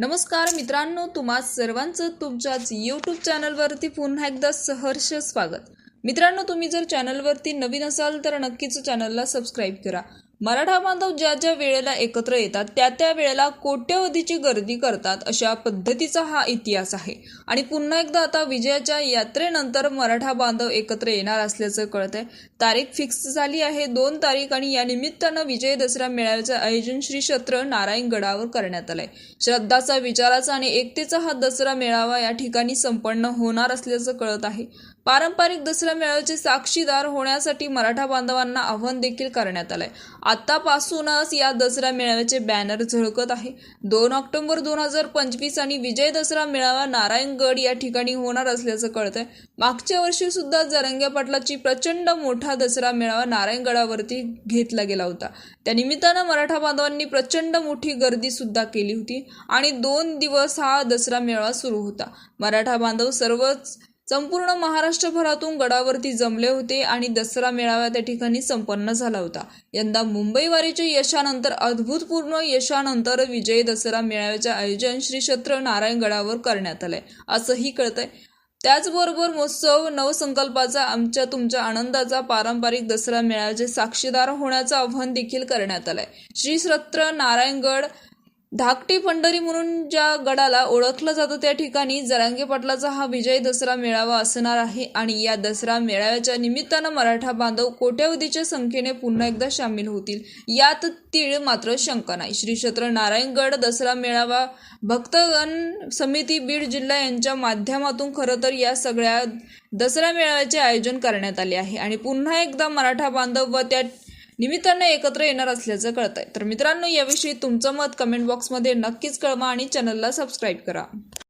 नमस्कार मित्रांनो तुम्हा सर्वांचं तुमच्याच यूट्यूब चॅनलवरती पुन्हा एकदा सहर्ष स्वागत. मित्रांनो तुम्ही जर चॅनलवरती नवीन असाल तर नक्कीच चॅनलला सबस्क्राईब करा. मराठा बांधव ज्या ज्या वेळेला एकत्र येतात त्या त्या वेळेला कोट्यवधीची गर्दी करतात अशा पद्धतीचा हा इतिहास आहे. आणि पुन्हा एकदा आता विजयाच्या यात्रेनंतर मराठा बांधव एकत्र येणार असल्याचं कळत आहे तारीख फिक्स झाली आहे दोन तारीख आणि या निमित्तानं विजय दसरा मेळाव्याचं आयोजन श्री क्षेत्र नारायणगडावर करण्यात आलंय. श्रद्धाचा विचाराचा आणि एकतेचा हा दसरा मेळावा या ठिकाणी संपन्न होणार असल्याचं कळत आहे. पारंपरिक दसरा मेळाव्याचे साक्षीदार होण्यासाठी मराठा बांधवांना आव्हान देखील करण्यात आलंय. आतापासूनच या दसरा मेळाव्याचे बॅनर झळकत आहे. दोन ऑक्टोबर दोन हजार पंचवीस आणि विजय दसरा मेळावा नारायणगड या ठिकाणी होणार असल्याचं कळतंय. मागच्या वर्षी सुद्धा जरंग्या पाटलाची प्रचंड मोठा दसरा मेळावा नारायणगडावरती घेतला गेला होता. त्या निमित्तानं मराठा बांधवांनी प्रचंड मोठी गर्दी सुद्धा केली होती आणि दोन दिवस हा दसरा मेळावा सुरू होता. मराठा बांधव सर्वच संपूर्ण महाराष्ट्रभरातून गडावरती जमले होते आणि दसरा मेळावा त्या ठिकाणी संपन्न झाला होता. यंदा मुंबई वारीच्या यशानंतर अद्भुतपूर्ण यशानंतर विजय दसरा मेळाव्याचे आयोजन श्री क्षेत्र नारायणगडावर करण्यात आलंय. असंही कळतंय. त्याचबरोबर महोत्सव नवसंकल्पाचा आमच्या तुमच्या आनंदाचा पारंपरिक दसरा मेळाव्याचे साक्षीदार होण्याचं आव्हान देखील करण्यात आलंय. श्री क्षेत्र नारायणगड धाकटी पंढरी म्हणून ज्या गडाला ओळखलं जातं त्या ठिकाणी जरांगे पाटलाचा हा विजय दसरा मेळावा असणार आहे. आणि या दसरा मेळाव्याच्या निमित्तानं मराठा बांधव कोट्यवधीच्या संख्येने पुन्हा एकदा सामील होतील. यात तीळ मात्र शंका नाही. श्री क्षेत्र नारायणगड दसरा मेळावा भक्तगण समिती बीड जिल्हा यांच्या माध्यमातून खरं तर या सगळ्या दसरा मेळाव्याचे आयोजन करण्यात आले आहे. आणि पुन्हा एकदा मराठा बांधव व त्या निमित्तानं एकत्र येणार असल्याचं कळत आहे तर मित्रांनो याविषयी तुमचं मत कमेंट बॉक्समध्ये नक्कीच कळवा आणि चॅनलला सबस्क्राईब करा.